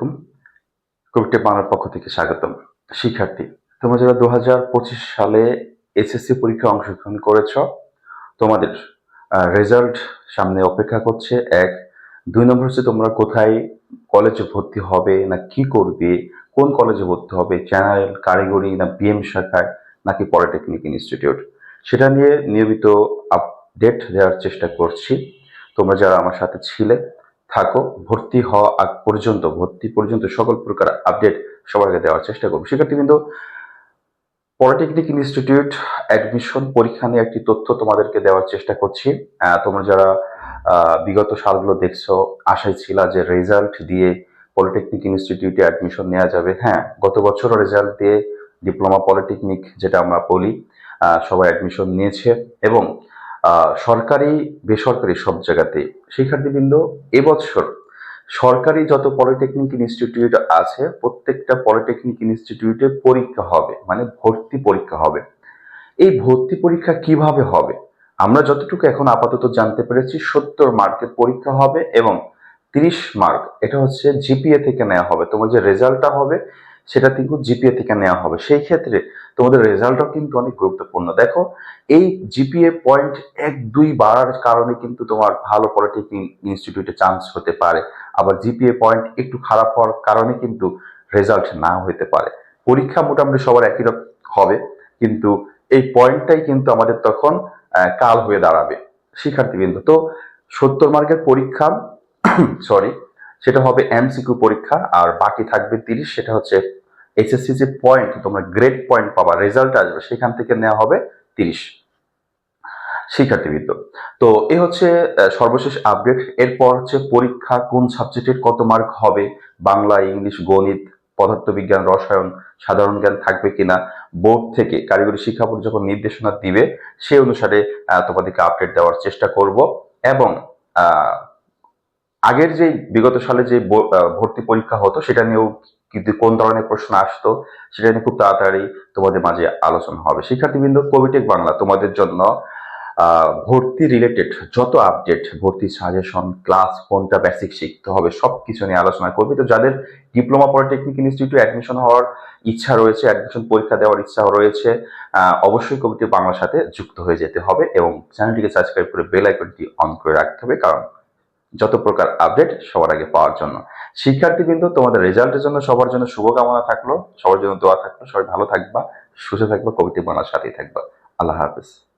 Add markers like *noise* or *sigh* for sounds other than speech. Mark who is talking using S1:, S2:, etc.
S1: আলাইকুম। কবিটি বাংলার পক্ষ থেকে স্বাগতম। শিক্ষার্থী, তোমরা যারা দু হাজার পঁচিশ সালে এসএসসি পরীক্ষায় অংশগ্রহণ করেছ, তোমাদের রেজাল্ট সামনে অপেক্ষা করছে। এক, দুই নম্বর হচ্ছে তোমরা কোথায় কলেজে ভর্তি হবে না কি করবে, কোন কলেজে ভর্তি হবে চ্যানেল কারিগরি না বিএম শাখায় নাকি পলিটেকনিক ইনস্টিটিউট সেটা নিয়ে নিয়মিত আপডেট দেওয়ার চেষ্টা করছি। তোমরা যারা আমার সাথে ছিলে থাকো, ভর্তি হওয়া আগ পর্যন্ত, ভর্তি পর্যন্ত সকল প্রকার আপডেট সবাইকে দেওয়ার চেষ্টা করব। শিক্ষার্থী কিন্তু পলিটেকনিক ইনস্টিটিউট অ্যাডমিশন পরীক্ষা নিয়ে একটি তথ্য তোমাদেরকে দেওয়ার চেষ্টা করছি। তোমরা যারা বিগত সালগুলো দেখছ, আশায় ছিল যে রেজাল্ট দিয়ে পলিটেকনিক ইনস্টিটিউটে অ্যাডমিশন নেওয়া যাবে। হ্যাঁ গত বছরও রেজাল্ট দিয়ে ডিপ্লোমা পলিটেকনিক যেটা আমরা বলি সবাই অ্যাডমিশন নিয়েছে এবং সরকারি, বেসরকারি সব জায়গাতেই শিক্ষার্থীবৃন্দ এবছর সরকারি যত পলিটেকনিক ইনস্টিটিউট আছে, প্রত্যেকটা পলিটেকনিক ইনস্টিটিউটে পরীক্ষা হবে মানে ভর্তি পরীক্ষা হবে। এই ভর্তি পরীক্ষা কীভাবে হবে? আমরা যতটুকু এখন আপাতত জানতে পেরেছি, সত্তর মার্কের পরীক্ষা হবে এবং তিরিশ মার্ক, এটা হচ্ছে জিপিএ থেকে নেওয়া হবে। তোমার যে রেজাল্টটা হবে সেটা কিন্তু জিপিএ থেকে নেওয়া হবে। সেই ক্ষেত্রে তোমাদের রেজাল্টও কিন্তু অনেক গুরুত্বপূর্ণ। দেখো, এই জিপিএ পয়েন্ট এক দুই বাড়ার কারণে কিন্তু তোমার ভালো পলিটেকনিক ইনস্টিটিউটে চান্স হতে পারে। আবার জিপিএ পয়েন্ট একটু খারাপ হওয়ার কারণে কিন্তু রেজাল্ট না হতে পারে। পরীক্ষা মোটামুটি সবার একই রকম হবে। কিন্তু এই পয়েন্টটাই কিন্তু আমাদের তখন কাল হয়ে দাঁড়াবে। শিক্ষার্থীবৃন্দ, তো সত্তর মার্কের পরীক্ষা *coughs* সরি সেটা হবে এমসিকিউ পরীক্ষা, আর বাকি থাকবে তিরিশ, সেটা হচ্ছে এইচএসসি যে পয়েন্ট তোমরা গ্রেড পয়েন্ট পাবা রেজাল্ট আসবে, সেখান থেকে নেওয়া হবে তিরিশ শিক্ষার্থীবৃন্দ। তো এ হচ্ছে সর্বশেষ আপডেট এরপর হচ্ছে পরীক্ষা, কোন সাবজেক্টের কত মার্ক হবে? বাংলা, ইংলিশ, গণিত, পদার্থবিজ্ঞান, রসায়ন, সাধারণ জ্ঞান থাকবে কিনা? বোর্ড থেকে কারিগরি শিক্ষা বোর্ড যখন নির্দেশনা দিবে সেই অনুসারে তোমাদেরকে আপডেট দেওয়ার চেষ্টা করব এবং আগের যে বিগত সালে যে ভর্তি পরীক্ষা হতো, সেটা নিয়েও কিন্তু কোন ধরনের প্রশ্ন আসতো, সেটা নিয়ে খুব তাড়াতাড়ি তোমাদের মাঝে আলোচনা হবে। শিক্ষার্থীবৃন্দ কোভিটেক বাংলা, তোমাদের জন্য ভর্তি রিলেটেড যত আপডেট ভর্তি সাজেশন ক্লাস কোনটা বেসিক শিখতে হবে সব কিছু নিয়ে আলোচনা করবে। তো যাদের ডিপ্লোমা পলিটেকনিক ইনস্টিটিউটে অ্যাডমিশন হওয়ার ইচ্ছা রয়েছে অ্যাডমিশন পরীক্ষা দেওয়ার ইচ্ছা রয়েছে অবশ্যই কমিটি বাংলার সাথে যুক্ত হয়ে যেতে হবে এবং চ্যানেলটিকে সাবস্ক্রাইব করে বেল আইকনটি অন করে রাখতে হবে, কারণ যত প্রকার আপডেট সবার আগে পাওয়ার জন্য। শিক্ষার্থীবৃন্দ তোমাদের রেজাল্টের জন্য সবার জন্য শুভকামনা থাকল। সবার জন্য দোয়া থাকল। সবাই ভালো থাকবা, সুস্থ থাকবা কবিতা বাংলার সাথেই থাকবা। আল্লাহ হাফেজ।